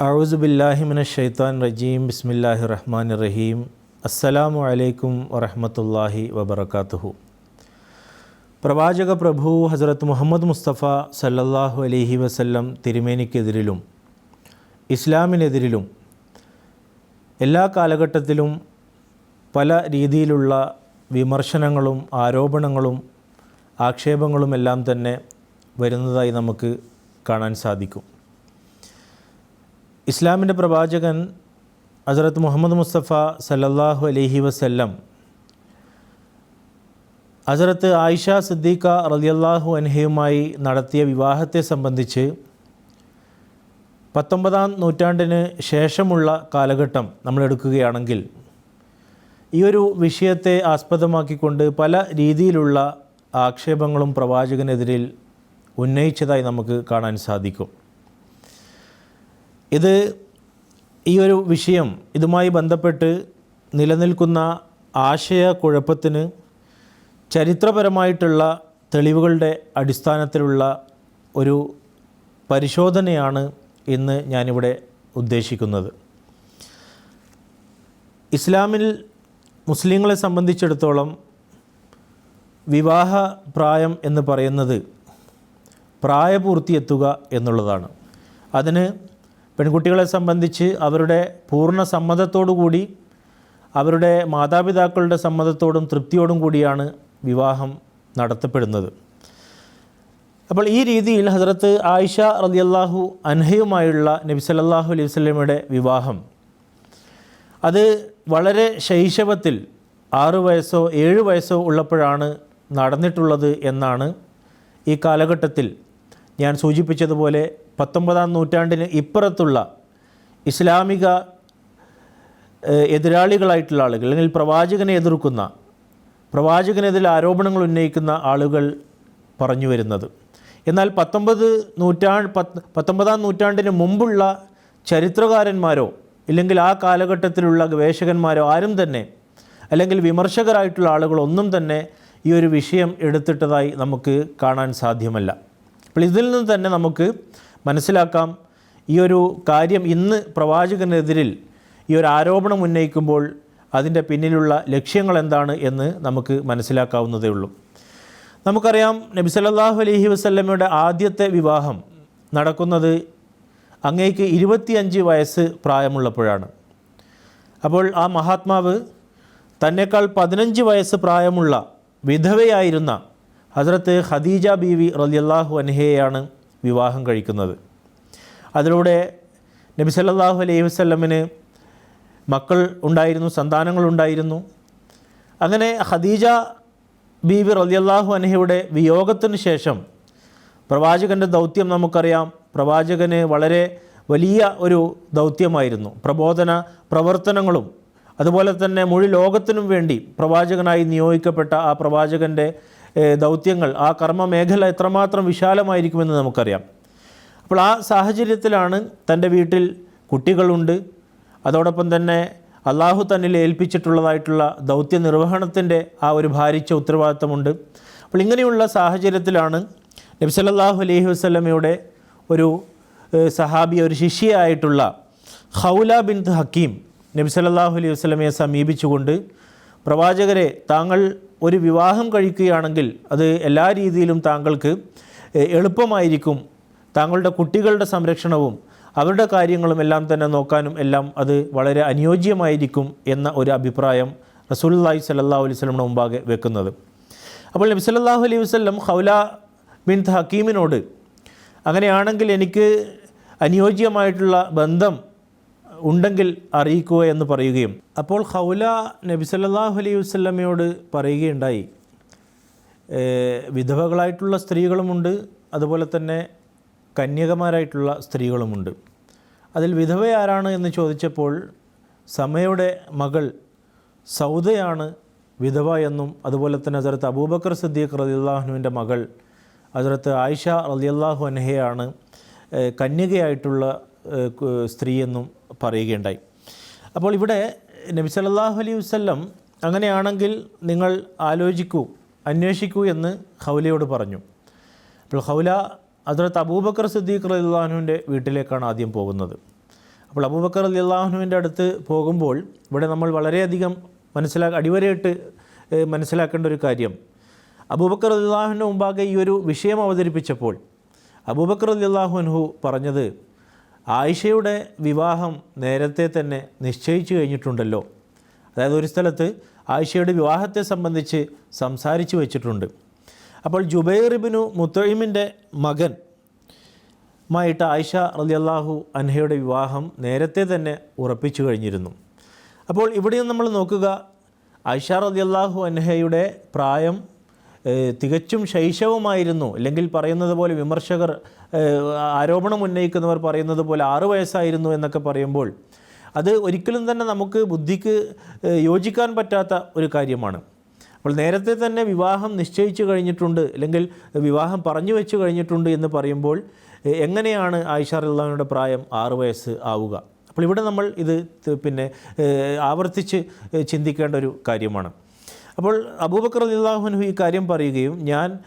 അഴുസുബില്ലാഹിമിന ഷെയ്ത്താൻ റജീം. ബിസ്മില്ലാഹി റഹ്മാൻ റഹീം. അസ്സലാമു അലൈക്കും വറഹമത്തല്ലാഹി വബർക്കാത്തുഹു പ്രവാചക പ്രഭു ഹസരത്ത് മുഹമ്മദ് മുസ്തഫ സല്ലല്ലാഹു അലൈഹി വസല്ലം തിരുമേനിക്കെതിരിലും ഇസ്ലാമിനെതിരിലും എല്ലാ കാലഘട്ടത്തിലും പല രീതിയിലുള്ള വിമർശനങ്ങളും ആരോപണങ്ങളും ആക്ഷേപങ്ങളും എല്ലാം തന്നെ വരുന്നതായി നമുക്ക് കാണാൻ സാധിക്കും. ഇസ്ലാമിന്റെ പ്രവാചകൻ ഹസരത്ത് മുഹമ്മദ് മുസ്തഫ സല്ലല്ലാഹു അലഹി വസ്ല്ലം ഹസരത്ത് ആയിഷ സിദ്ദീഖ റലിയല്ലാഹു അൻഹയുമായി നടത്തിയ വിവാഹത്തെ സംബന്ധിച്ച് പത്തൊമ്പതാം നൂറ്റാണ്ടിന് ശേഷമുള്ള കാലഘട്ടം നമ്മൾ എടുക്കുകയാണെങ്കിൽ ഈ ഒരു വിഷയത്തെ ആസ്പദമാക്കിക്കൊണ്ട് പല രീതിയിലുള്ള ആക്ഷേപങ്ങളും പ്രവാചകനെതിരിൽ ഉന്നയിച്ചതായി നമുക്ക് കാണാൻ സാധിക്കും. ഇത് ഈ ഒരു വിഷയം ഇതുമായി ബന്ധപ്പെട്ട് നിലനിൽക്കുന്ന ആശയക്കുഴപ്പത്തിന് ചരിത്രപരമായിട്ടുള്ള തെളിവുകളുടെ അടിസ്ഥാനത്തിലുള്ള ഒരു പരിശോധനയാണ് ഇന്ന് ഞാനിവിടെ ഉദ്ദേശിക്കുന്നത്. ഇസ്ലാമിൽ മുസ്ലിങ്ങളെ സംബന്ധിച്ചിടത്തോളം വിവാഹ പ്രായം എന്ന് പറയുന്നത് പ്രായപൂർത്തിയെത്തുക എന്നുള്ളതാണ്. അതിന് പെൺകുട്ടികളെ സംബന്ധിച്ച് അവരുടെ പൂർണ സമ്മതത്തോടുകൂടി അവരുടെ മാതാപിതാക്കളുടെ സമ്മതത്തോടും തൃപ്തിയോടും കൂടിയാണ് വിവാഹം നടത്തപ്പെടുന്നത്. അപ്പോൾ ഈ രീതിയിൽ ഹസരത്ത് ആയിഷ റളിയല്ലാഹു അൻഹയുമായുള്ള നബി സല്ലല്ലാഹു അലൈഹി വസല്ലമയുടെ വിവാഹം അത് വളരെ ശൈശവത്തിൽ ആറു വയസ്സോ ഏഴ് വയസ്സോ ഉള്ളപ്പോഴാണ് നടന്നിട്ടുള്ളത് എന്നാണ് ഈ കാലഘട്ടത്തിൽ ഞാൻ സൂചിപ്പിച്ചതുപോലെ പത്തൊമ്പതാം നൂറ്റാണ്ടിന് ഇപ്പുറത്തുള്ള ഇസ്ലാമിക എതിരാളികളായിട്ടുള്ള ആളുകൾ അല്ലെങ്കിൽ പ്രവാചകനെ എതിർക്കുന്ന പ്രവാചകനെതിരെ ആരോപണങ്ങൾ ഉന്നയിക്കുന്ന ആളുകൾ പറഞ്ഞു വരുന്നത്. എന്നാൽ പത്തൊമ്പത് നൂറ്റാണ്ട് പത്ത് പത്തൊമ്പതാം നൂറ്റാണ്ടിന് മുമ്പുള്ള ചരിത്രകാരന്മാരോ ഇല്ലെങ്കിൽ ആ കാലഘട്ടത്തിലുള്ള ഗവേഷകന്മാരോ ആരും തന്നെ അല്ലെങ്കിൽ വിമർശകരായിട്ടുള്ള ആളുകളൊന്നും തന്നെ ഈ ഒരു വിഷയം എടുത്തിട്ടതായി നമുക്ക് കാണാൻ സാധ്യമല്ല. അപ്പോൾ ഇതിൽ നിന്ന് തന്നെ നമുക്ക് മനസ്സിലാക്കാം ഈ ഒരു കാര്യം ഇന്ന് പ്രവാചകനെതിരിൽ ഈ ഒരു ആരോപണം ഉന്നയിക്കുമ്പോൾ അതിന്റെ പിന്നിലുള്ള ലക്ഷ്യങ്ങൾ എന്താണ് എന്ന് നമുക്ക് മനസ്സിലാക്കാവുന്നതേ ഉള്ളൂ. നമുക്കറിയാം നബി സല്ലാഹു അലഹി വസല്ലമയുടെ ആദ്യത്തെ വിവാഹം നടക്കുന്നത് അങ്ങേക്ക് ഇരുപത്തിയഞ്ച് വയസ്സ് പ്രായമുള്ളപ്പോഴാണ്. അപ്പോൾ ആ മഹാത്മാവ് തന്നെക്കാൾ പതിനഞ്ച് വയസ്സ് പ്രായമുള്ള വിധവയായിരുന്ന ഹസ്രത്ത് ഖദീജ ബീവി റളിയല്ലാഹു അൻഹയെയാണ് വിവാഹം കഴിക്കുന്നത്. അതിലൂടെ നബി സല്ലല്ലാഹു അലൈഹി വസ്ലമിന് മക്കൾ ഉണ്ടായിരുന്നു സന്താനങ്ങളുണ്ടായിരുന്നു അങ്ങനെ ഖദീജ ബീവി റളിയല്ലാഹു അൻഹയുടെ വിയോഗത്തിന് ശേഷം പ്രവാചകന്റെ ദൗത്യം നമുക്കറിയാം. പ്രവാചകന് വളരെ വലിയ ഒരു ദൗത്യമായിരുന്നു. പ്രബോധന പ്രവർത്തനങ്ങളും അതുപോലെ തന്നെ മുഴു ലോകത്തിനും വേണ്ടി പ്രവാചകനായി നിയോഗിക്കപ്പെട്ട ആ പ്രവാചകന്റെ ദൗത്യങ്ങൾ ആ കർമ്മ മേഖല എത്രമാത്രം വിശാലമായിരിക്കുമെന്ന് നമുക്കറിയാം. അപ്പോൾ ആ സാഹചര്യത്തിലാണ് തന്റെ വീട്ടിൽ കുട്ടികളുണ്ട്. അതോടൊപ്പം തന്നെ അള്ളാഹു തന്നിൽ ഏൽപ്പിച്ചിട്ടുള്ളതായിട്ടുള്ള ദൗത്യ നിർവഹണത്തിന്റെ ആ ഒരു ഭാരിച്ച ഉത്തരവാദിത്തമുണ്ട്. അപ്പോൾ ഇങ്ങനെയുള്ള സാഹചര്യത്തിലാണ് നബ്സലല്ലാഹു അലൈഹി വസല്ലമയുടെ ഒരു സഹാബി ഒരു ശിഷ്യയായിട്ടുള്ള ഹൗല ബിൻ ഹക്കീം നബ്സലല്ലാഹു അലൈഹി വസ്ലമയെ സമീപിച്ചുകൊണ്ട് പ്രവാചകരെ താങ്കൾ ഒരു വിവാഹം കഴിക്കുകയാണെങ്കിൽ അത് എല്ലാ രീതിയിലും താങ്കൾക്ക് എളുപ്പമായിരിക്കും. താങ്കളുടെ കുട്ടികളുടെ സംരക്ഷണവും അവരുടെ കാര്യങ്ങളും എല്ലാം തന്നെ നോക്കാനും എല്ലാം അത് വളരെ അനുയോജ്യമായിരിക്കും എന്ന ഒരു അഭിപ്രായം റസൂലുള്ളാഹി സ്വല്ലല്ലാഹു അലൈഹി സ്വലമിന് മുമ്പാകെ വെക്കുന്നത്. അപ്പോൾ നബി സല്ലാഹു അലൈഹി വസ്ലം ഹൗല ബിൻ ഹക്കീമിനോട് അങ്ങനെയാണെങ്കിൽ എനിക്ക് അനുയോജ്യമായിട്ടുള്ള ബന്ധം ഉണ്ടെങ്കിൽ അറിയിക്കുക എന്ന് പറയുകയും അപ്പോൾ ഹൗല നബി സല്ലല്ലാഹു അലൈഹി വസല്ലമയോട് പറയുകയുണ്ടായി. വിധവകളായിട്ടുള്ള സ്ത്രീകളുമുണ്ട് അതുപോലെ തന്നെ കന്യകമാരായിട്ടുള്ള സ്ത്രീകളുമുണ്ട്. അതിൽ വിധവ ആരാണ് എന്ന് ചോദിച്ചപ്പോൾ സമയുടെ മകൾ സൗദയാണ് വിധവ എന്നും അതുപോലെ തന്നെ ഹസരത്ത് അബൂബക്കർ സിദ്ദീഖ് റളിയല്ലാഹുവിന്റെ മകൾ ഹസരത്ത് ആയിഷ റളിയല്ലാഹു അൻഹയാണ് കന്യകയായിട്ടുള്ള ഏഹ് കു- സ്ത്രീ എന്നും പറയുകയുണ്ടായി. അപ്പോൾ ഇവിടെ നബി സല്ലാഹു അലൈഹി വസല്ലം അങ്ങനെയാണെങ്കിൽ നിങ്ങൾ ആലോചിക്കൂ അന്വേഷിക്കൂ എന്ന് ഹൗലയോട് പറഞ്ഞു. അപ്പോൾ ഹൗല അതിലത്ത് അബൂബക്കർ സിദ്ദീഖ് റളിയല്ലാഹുവിന്റെ വീട്ടിലേക്കാണ് ആദ്യം പോകുന്നത്. അപ്പോൾ അബൂബക്കർ അലി അള്ളാഹുനുവിന്റെ അടുത്ത് പോകുമ്പോൾ ഇവിടെ നമ്മൾ വളരെയധികം മനസ്സിലാ അടിവരയിട്ട് മനസ്സിലാക്കേണ്ട ഒരു കാര്യം. അബൂബക്കർ അള്ളാഹുവിന്റെ മുമ്പാകെ ഈ ഒരു വിഷയം അവതരിപ്പിച്ചപ്പോൾ അബൂബക്കർ അള്ളാഹുൻഹു പറഞ്ഞത് ആയിഷയുടെ വിവാഹം നേരത്തെ തന്നെ നിശ്ചയിച്ചു കഴിഞ്ഞിട്ടുണ്ടല്ലോ. അതായത് ഒരു സ്ഥലത്ത് ആയിഷയുടെ വിവാഹത്തെ സംബന്ധിച്ച് സംസാരിച്ചു വെച്ചിട്ടുണ്ട്. അപ്പോൾ ജുബൈറിബിനു മുത്തഹിമിന്റെ മകൻ മായിട്ട് ആയിഷ റളിയല്ലാഹു അൻഹയുടെ വിവാഹം നേരത്തെ തന്നെ ഉറപ്പിച്ചു കഴിഞ്ഞിരുന്നു. അപ്പോൾ ഇവിടെയും നമ്മൾ നോക്കുക ആയിഷ റളിയല്ലാഹു അൻഹയുടെ പ്രായം തികച്ചും ശൈശവമായിരുന്നു. അല്ലെങ്കിൽ പറയുന്നത് പോലെ വിമർശകർ ആരോപണം ഉന്നയിക്കുന്നവർ പറയുന്നത് പോലെ ആറു വയസ്സായിരുന്നു എന്നൊക്കെ പറയുമ്പോൾ അത് ഒരിക്കലും തന്നെ നമുക്ക് ബുദ്ധിക്ക് യോജിക്കാൻ പറ്റാത്ത ഒരു കാര്യമാണ്. അപ്പോൾ നേരത്തെ തന്നെ വിവാഹം നിശ്ചയിച്ചു കഴിഞ്ഞിട്ടുണ്ട് അല്ലെങ്കിൽ വിവാഹം പറഞ്ഞു വെച്ച് കഴിഞ്ഞിട്ടുണ്ട് എന്ന് പറയുമ്പോൾ എങ്ങനെയാണ് ആയിഷ അള്ളാഹുവിന്റെ പ്രായം ആറ് വയസ്സ് ആവുക? അപ്പോൾ ഇവിടെ നമ്മൾ ഇത് പിന്നെ ആവർത്തിച്ച് ചിന്തിക്കേണ്ട ഒരു കാര്യമാണ്. അപ്പോൾ അബൂബക്കർ അലിള്ളാഹുനു ഈ കാര്യം പറയുകയും ഞാൻ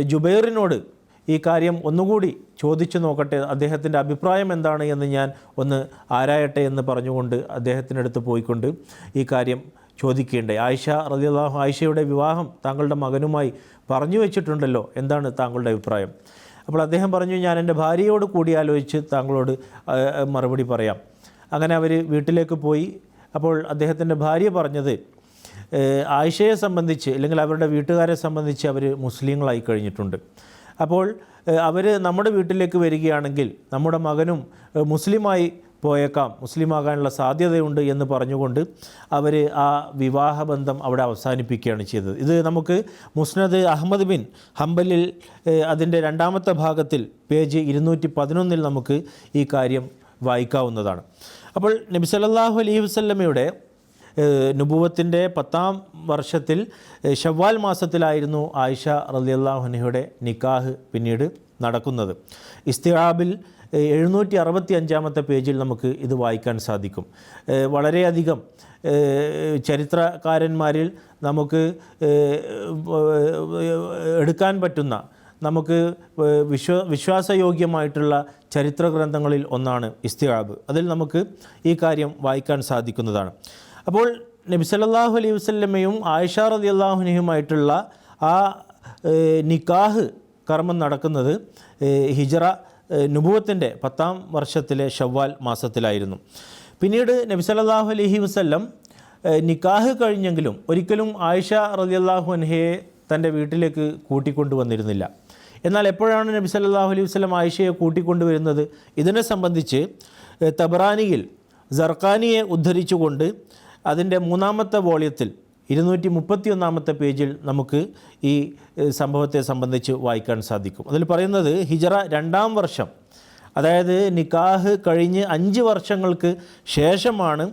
ജുബൈറിനോട് ഈ കാര്യം ഒന്നുകൂടി ചോദിച്ചു നോക്കട്ടെ അദ്ദേഹത്തിന്റെ അഭിപ്രായം എന്താണ് എന്ന് ഞാൻ ഒന്ന് ആരായട്ടെ എന്ന് പറഞ്ഞുകൊണ്ട് അദ്ദേഹത്തിനടുത്ത് പോയിക്കൊണ്ട് ഈ കാര്യം ചോദിക്കേണ്ടേ. ആയിഷ റളിയല്ലാഹു ആയിഷയുടെ വിവാഹം താങ്കളുടെ മകനുമായി പറഞ്ഞു വെച്ചിട്ടുണ്ടല്ലോ എന്താണ് താങ്കളുടെ അഭിപ്രായം? അപ്പോൾ അദ്ദേഹം പറഞ്ഞു ഞാൻ എന്റെ ഭാര്യയോട് കൂടി ആലോചിച്ച് താങ്കളോട് മറുപടി പറയാം. അങ്ങനെ അവർ വീട്ടിലേക്ക് പോയി. അപ്പോൾ അദ്ദേഹത്തിന്റെ ഭാര്യ പറഞ്ഞത് ആയിഷയെ സംബന്ധിച്ച് അല്ലെങ്കിൽ അവരുടെ വീട്ടുകാരെ സംബന്ധിച്ച് അവർ മുസ്ലിങ്ങളായി കഴിഞ്ഞിട്ടുണ്ട്. അപ്പോൾ അവർ നമ്മുടെ വീട്ടിലേക്ക് വരികയാണെങ്കിൽ നമ്മുടെ മകനും മുസ്ലിമായി പോയേക്കാം മുസ്ലിമാകാനുള്ള സാധ്യതയുണ്ട് എന്ന് പറഞ്ഞുകൊണ്ട് അവർ ആ വിവാഹബന്ധം അവിടെ അവസാനിപ്പിക്കുകയാണ് ചെയ്തത്. ഇത് നമുക്ക് മുസ്നദ് അഹമ്മദ് ബിൻ ഹംബലിൽ അതിന്റെ രണ്ടാമത്തെ ഭാഗത്തിൽ പേജ് ഇരുന്നൂറ്റി പതിനൊന്നിൽ നമുക്ക് ഈ കാര്യം വായിക്കാവുന്നതാണ്. അപ്പോൾ നബി സല്ലല്ലാഹു അലൈഹി വസല്ലമയുടെ നുബൂവത്തിന്റെ പത്താം വർഷത്തിൽ ഷവ്വാൽ മാസത്തിലായിരുന്നു ആയിഷ റളിയല്ലാഹുനഹയുടെ നിക്കാഹ് പിന്നീട് നടക്കുന്നത്. ഇസ്തിഹാബിൽ എഴുന്നൂറ്റി അറുപത്തി അഞ്ചാമത്തെ പേജിൽ നമുക്ക് ഇത് വായിക്കാൻ സാധിക്കും. വളരെയധികം ചരിത്രകാരന്മാരിൽ നമുക്ക് എടുക്കാൻ പറ്റുന്ന നമുക്ക് വിശ്വ വിശ്വാസയോഗ്യമായിട്ടുള്ള ചരിത്ര ഗ്രന്ഥങ്ങളിൽ ഒന്നാണ് ഇസ്തിഹാബ്. അതിൽ നമുക്ക് ഈ കാര്യം വായിക്കാൻ സാധിക്കുന്നതാണ്. അപ്പോൾ നബി സല്ലല്ലാഹു അലൈഹി വസല്ലമയും ആയിഷ റളിയല്ലാഹുനഹയുമായിട്ടുള്ള ആ നിക്കാഹ് കർമ്മം നടക്കുന്നത് ഹിജറ നുബുവത്തിന്റെ പത്താം വർഷത്തിലെ ഷവ്വാൽ മാസത്തിലായിരുന്നു. പിന്നീട് നബി സല്ലല്ലാഹു അലൈഹി വസ്ല്ലം നിക്കാഹ് കഴിഞ്ഞെങ്കിലും ഒരിക്കലും ആയിഷ റളിയല്ലാഹു അൻഹയെ തന്റെ വീട്ടിലേക്ക് കൂട്ടിക്കൊണ്ടുവന്നിരുന്നില്ല. എന്നാൽ എപ്പോഴാണ് നബി സല്ലാഹു അലൈഹി വസ്ലം ആയിഷയെ കൂട്ടിക്കൊണ്ടുവരുന്നത്? ഇതിനെ സംബന്ധിച്ച് തബറാനിയിൽ ജർക്കാനിയെ ഉദ്ധരിച്ചുകൊണ്ട് അതിന്റെ മൂന്നാമത്തെ വോളിയത്തിൽ ഇരുന്നൂറ്റി മുപ്പത്തി ഒന്നാമത്തെ പേജിൽ നമുക്ക് ഈ സംഭവത്തെ സംബന്ധിച്ച് വായിക്കാൻ സാധിക്കും. അതിൽ പറയുന്നത് ഹിജറ രണ്ടാം വർഷം അതായത് നിക്കാഹ് കഴിഞ്ഞ് അഞ്ച് വർഷങ്ങൾക്ക് ശേഷമാണ്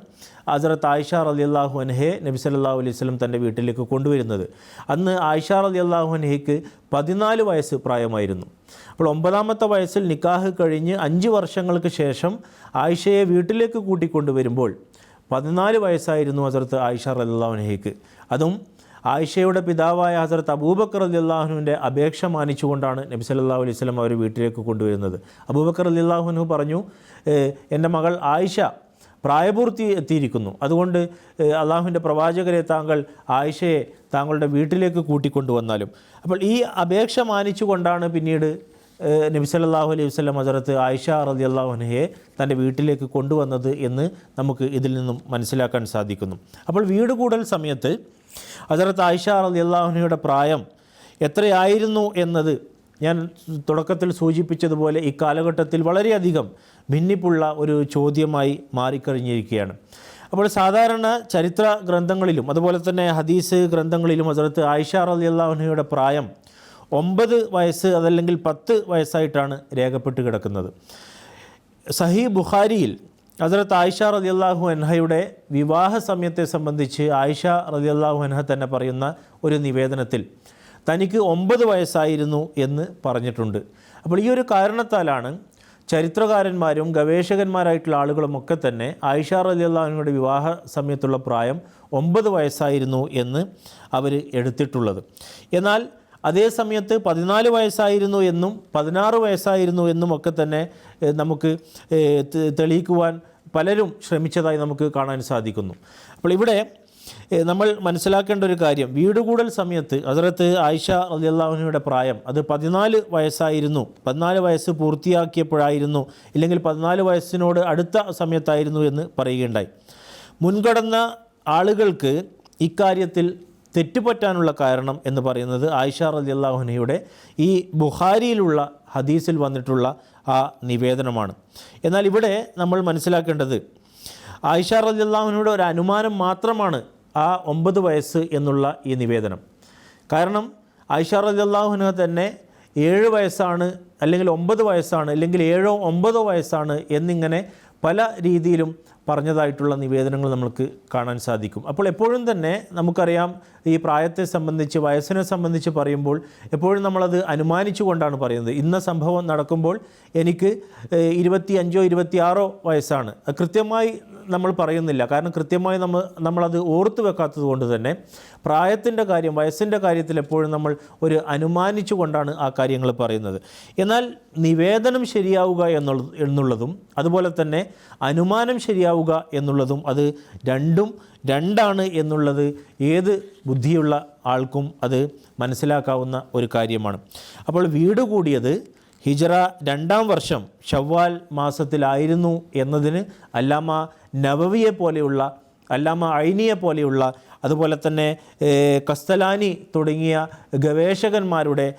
ഹസരത്ത് ആയിഷ അലി അള്ളാഹു അൻഹയെ നബി സല്ലല്ലാഹു അലൈഹി സ്വലം തന്റെ വീട്ടിലേക്ക് കൊണ്ടുവരുന്നത്. അന്ന് ആയിഷ അലി അള്ളാഹു അൻഹയ്ക്ക് പതിനാല് വയസ്സ് പ്രായമായിരുന്നു. അപ്പോൾ ഒമ്പതാമത്തെ വയസ്സിൽ നിക്കാഹ് കഴിഞ്ഞ് അഞ്ച് വർഷങ്ങൾക്ക് ശേഷം ആയിഷയെ വീട്ടിലേക്ക് കൂട്ടിക്കൊണ്ടുവരുമ്പോൾ പതിനാല് വയസ്സായിരുന്നു ഹസരത്ത് ആയിഷ റല്ലാഹുനഹിക്ക് അതും ആയിഷയുടെ പിതാവായ ഹസരത്ത് അബൂബക്കർ അലിള്ളാഹുവിന്റെ അപേക്ഷ മാനിച്ചുകൊണ്ടാണ് നബി സല്ലല്ലാഹു അലൈഹി സ്വലം അവർ വീട്ടിലേക്ക് കൊണ്ടുവരുന്നത്. അബൂബക്കർ അലിള്ളാഹുനു പറഞ്ഞു എന്റെ മകൾ ആയിഷ പ്രായപൂർത്തി എത്തിയിരിക്കുന്നു. അതുകൊണ്ട് അള്ളാഹുവിന്റെ പ്രവാചകരെ താങ്കൾ ആയിഷയെ താങ്കളുടെ വീട്ടിലേക്ക് കൂട്ടിക്കൊണ്ടുവന്നാലും. അപ്പോൾ ഈ അപേക്ഷ മാനിച്ചുകൊണ്ടാണ് പിന്നീട് നബി സല്ലല്ലാഹു അലൈഹി വസ്ലം ഹസരത്ത് ആയിഷ റതി അള്ളാഹുനഹയെ തന്റെ വീട്ടിലേക്ക് കൊണ്ടുവന്നത് എന്ന് നമുക്ക് ഇതിൽ നിന്നും മനസ്സിലാക്കാൻ സാധിക്കുന്നു. അപ്പോൾ വീട് കൂടൽ സമയത്ത് ഹസരത്ത് ആയിഷ റതി അള്ളാഹുനയുടെ പ്രായം എത്രയായിരുന്നു എന്നത് ഞാൻ തുടക്കത്തിൽ സൂചിപ്പിച്ചതുപോലെ ഈ കാലഘട്ടത്തിൽ വളരെയധികം ഭിന്നിപ്പുള്ള ഒരു ചോദ്യമായി മാറിക്കഴിഞ്ഞിരിക്കുകയാണ്. അപ്പോൾ സാധാരണ ചരിത്ര ഗ്രന്ഥങ്ങളിലും അതുപോലെ തന്നെ ഹദീസ് ഗ്രന്ഥങ്ങളിലും ഹസരത്ത് ആയിഷ അള്ളാഹുനയുടെ പ്രായം ഒമ്പത് വയസ്സ് അതല്ലെങ്കിൽ പത്ത് വയസ്സായിട്ടാണ് രേഖപ്പെട്ട് കിടക്കുന്നത്. സഹി ബുഖാരിയിൽ ഹസരത്ത് ആയിഷ റളിയല്ലാഹു അൻഹയുടെ വിവാഹ സമയത്തെ സംബന്ധിച്ച് ആയിഷ റളിയല്ലാഹു അൻഹ തന്നെ പറയുന്ന ഒരു നിവേദനത്തിൽ തനിക്ക് ഒമ്പത് വയസ്സായിരുന്നു എന്ന് പറഞ്ഞിട്ടുണ്ട്. അപ്പോൾ ഈ ഒരു കാരണത്താലാണ് ചരിത്രകാരന്മാരും ഗവേഷകന്മാരായിട്ടുള്ള ആളുകളുമൊക്കെ തന്നെ ആയിഷ റളിയല്ലാഹുവിന്റെ വിവാഹ സമയത്തുള്ള പ്രായം ഒമ്പത് വയസ്സായിരുന്നു എന്ന് അവർ എടുത്തിട്ടുള്ളത്. എന്നാൽ അതേ സമയത്ത് പതിനാല് വയസ്സായിരുന്നു എന്നും പതിനാറ് വയസ്സായിരുന്നു എന്നും ഒക്കെ തന്നെ നമുക്ക് തെളിയിക്കുവാൻ പലരും ശ്രമിച്ചതായി നമുക്ക് കാണാൻ സാധിക്കുന്നു. അപ്പോൾ ഇവിടെ നമ്മൾ മനസ്സിലാക്കേണ്ട ഒരു കാര്യം. വീട് കൂടൽ സമയത്ത് അതിർത്ത് ആയിഷ അള്ളാഹുനയുടെ പ്രായം അത് പതിനാല് വയസ്സായിരുന്നു. പതിനാല് വയസ്സ് പൂർത്തിയാക്കിയപ്പോഴായിരുന്നു ഇല്ലെങ്കിൽ പതിനാല് വയസ്സിനോട് അടുത്ത സമയത്തായിരുന്നു എന്ന് പറയുകയുണ്ടായി. മുൻകടന്ന ആളുകൾക്ക് ഇക്കാര്യത്തിൽ തെറ്റുപറ്റാനുള്ള കാരണം എന്ന് പറയുന്നത് ആയിഷ റലിയല്ലാഹുനയുടെ ഈ ബുഹാരിയിലുള്ള ഹദീസിൽ വന്നിട്ടുള്ള ആ നിവേദനമാണ്. എന്നാൽ ഇവിടെ നമ്മൾ മനസ്സിലാക്കേണ്ടത് ആയിഷ റലിയല്ലാഹുനയുടെ ഒരു അനുമാനം മാത്രമാണ് ആ ഒമ്പത് വയസ്സ് എന്നുള്ള ഈ നിവേദനം. കാരണം ആയിഷ റലിയല്ലാഹുന തന്നെ ഏഴ് വയസ്സാണ് അല്ലെങ്കിൽ ഒമ്പത് വയസ്സാണ് അല്ലെങ്കിൽ ഏഴോ ഒമ്പതോ വയസ്സാണ് എന്നിങ്ങനെ പല രീതിയിലും പറഞ്ഞതായിട്ടുള്ള നിവേദനങ്ങൾ നമുക്ക് കാണാൻ സാധിക്കും. അപ്പോൾ എപ്പോഴും തന്നെ നമുക്കറിയാം ഈ പ്രായത്തെ സംബന്ധിച്ച് വയസ്സിനെ സംബന്ധിച്ച് പറയുമ്പോൾ എപ്പോഴും നമ്മളത് അനുമാനിച്ചു കൊണ്ടാണ് പറയുന്നത്. ഇന്ന സംഭവം നടക്കുമ്പോൾ എനിക്ക് ഇരുപത്തി അഞ്ചോ ഇരുപത്തിയാറോ വയസ്സാണ്. കൃത്യമായി നമ്മൾ പറയുന്നില്ല. കാരണം കൃത്യമായി നമ്മൾ നമ്മളത് ഓർത്തു വെക്കാത്തത് കൊണ്ട് തന്നെ പ്രായത്തിന്റെ കാര്യം വയസ്സിന്റെ കാര്യത്തിൽ എപ്പോഴും നമ്മൾ ഒരു അനുമാനിച്ചു കൊണ്ടാണ് ആ കാര്യങ്ങൾ പറയുന്നത്. എന്നാൽ നിവേദനം ശരിയാവുക എന്നുള്ളത് അതുപോലെ തന്നെ അനുമാനം ശരിയാവുക എന്നുള്ളതും അത് രണ്ടും രണ്ടാണ് എന്നുള്ളത് ഏത് ബുദ്ധിയുള്ള ആൾക്കും അത് മനസ്സിലാക്കാവുന്ന ഒരു കാര്യമാണ്. അപ്പോൾ വീട് കൂടിയത് ഹിജറ രണ്ടാം വർഷം ഷവ്വാൽ മാസത്തിലായിരുന്നു എന്നതിന് അല്ലാമ നവവിയെ പോലെയുള്ള അല്ലാമ ഐനിയെ പോലെയുള്ള അതുപോലെ തന്നെ കസ്തലാനി തുടങ്ങിയ ഗവേഷകന്മാരുടെ